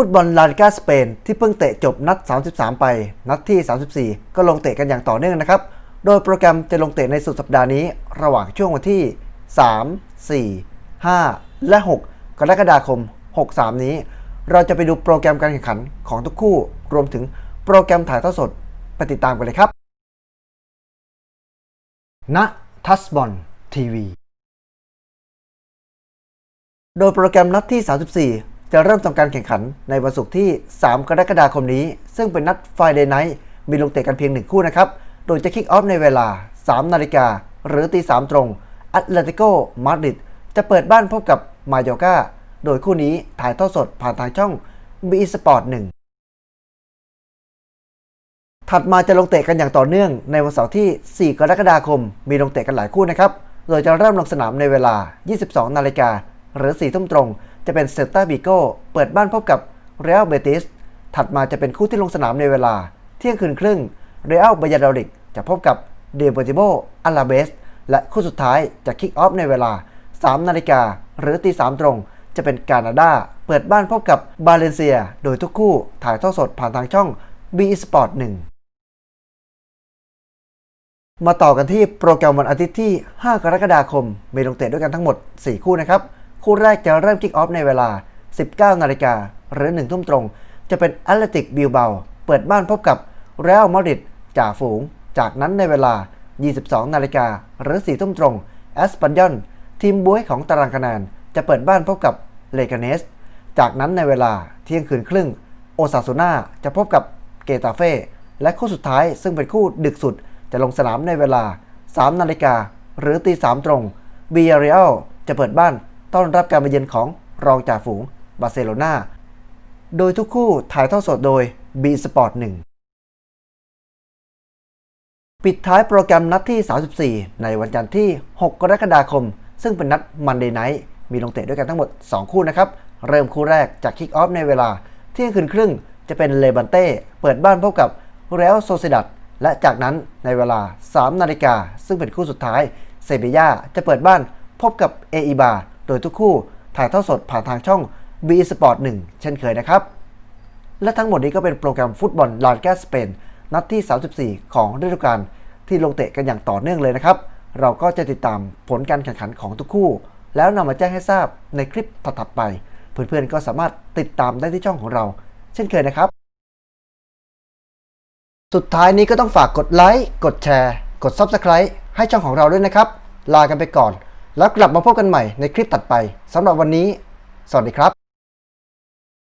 ฟุตบอลลาลิกาสเปนที่เพิ่งเตะจบนัด 33 ไป นัดที่ 34 ก็ลงเตะกันอย่างต่อเนื่องนะครับ โดยโปรแกรมจะลงเตะในสุดสัปดาห์นี้ ระหว่างช่วงวันที่ 3 4 5 และ 6 กรกฎาคม 63 นี้ เราจะไปดูโปรแกรมการแข่งขันของทุกคู่ รวมถึงโปรแกรมถ่ายทอดสดไปติดตามกันเลยครับณทัสบอลทีวี โดยโปรแกรมนัดที่ 34 จะเริ่มทำการแข่งขันในวันศุกร์ที่ 3 กรกฎาคมนี้ ซึ่งเป็นนัด Friday Night มีลงเตะกันเพียงหนึ่งคู่นะครับ โดยจะคิกออฟในเวลา 3 นาฬิกา หรือตี3ตรงแอตเลติโกมาดริดจะเปิดบ้านพบกับมาโยกาโดยคู่นี้ถ่ายทอดสดผ่านทางช่อง b ีสปอร์ต1ถัดมาจะลงเตะกันอย่างต่อเนื่องในวันเสาร์ที่ 4 กรกฎาคม มีลงเตะกันหลายคู่นะครับ โดยจะเริ่มลงสนามในเวลา 22 นาฬิกาหรือ 4 ทุ่มตรง จะเป็นเซลตาบิโกเปิดบ้านพบกับเรอัลเบติสถัดมาจะเป็นคู่ที่ลงสนามในเวลา เที่ยงคืนครึ่งเรอัลบายาดอริกจะพบกับเดโปติโบอาลาเบสและคู่สุดท้ายจะคิกออฟในเวลา 3 นาฬิกาหรือตี3ตรง จะเป็นกานาดาเปิดบ้านพบกับบาเลนเซีย โดยทุกคู่ถ่ายทอดสดผ่านทางช่อง b ีสปอร์ต1มาต่อกันที่โปรแกรมวันอาทิตย์ที่ 5 กรกฎาคม มีลงเตะด้วยกันทั้งหมด 4 คู่นะครับ คู่แรกจะเริ่มคิกออฟในเวลา 19 นาฬิกาหรือ 1 ทุ่มตรง จะเป็นแอตเลติกบิลเบาเปิดบ้านพบกับเรอัลมาดริดจ่าฝูง จากนั้นในเวลา 22 นาฬิกาหรือ 4 ทุ่มตรงแอสปันยอนทีมบวยของตารางคะแนนจะเปิดบ้านพบกับเลกาเนส จากนั้นในเวลาเที่ยงคืนครึ่ง โอซาซูน่าจะพบกับเกตาเฟ่และคู่สุดท้ายซึ่งเป็นคู่ดึกสุดจะลงสนามในเวลา 3 นาฬิกาหรือตี3ตรงเบียเรียลจะเปิดบ้าน ต้อนรับการมาเยือนของรองจ่าฝูงบาร์เซโลนาโดยทุกคู่ถ่ายทอดสดโดย B Sport 1 ปิดท้ายโปรแกรมนัดที่ 34 ในวันจันทร์ที่ 6 กรกฎาคม ซึ่งเป็นนัดมันเดย์ไนท์มีลงเตะด้วยกันทั้งหมด 2 คู่นะครับ เริ่มคู่แรกจากคิกออฟในเวลา เที่ยงคืนครึ่งจะเป็นเลบันเต้เปิดบ้านพบกับเรอัลโซเซดัดและจากนั้นในเวลา 3 นาฬิกาซึ่งเป็นคู่สุดท้ายเซบียาจะเปิดบ้านพบกับเออีบา โดยทุกคู่ถ่ายทอดสดผ่านทางช่อง B Sport 1 เช่นเคยนะครับ และทั้งหมดนี้ก็เป็นโปรแกรมฟุตบอลลาลิกาสเปนนัดที่ 34 ของฤดูกาลที่ลงเตะกันอย่างต่อเนื่องเลยนะครับ เราก็จะติดตามผลการแข่งขันของทุกคู่ แล้วนำมาแจ้งให้ทราบในคลิปถัดๆไป เพื่อนๆก็สามารถติดตามได้ที่ช่องของเรา เช่นเคยนะครับ สุดท้ายนี้ก็ต้องฝากกดไลค์ กดแชร์ กด Subscribe ให้ช่องของเราด้วยนะครับ ลากันไปก่อน แล้วกลับมาพบกันใหม่ในคลิปตัดไปสำหรับวันนี้ สวัสดีครับ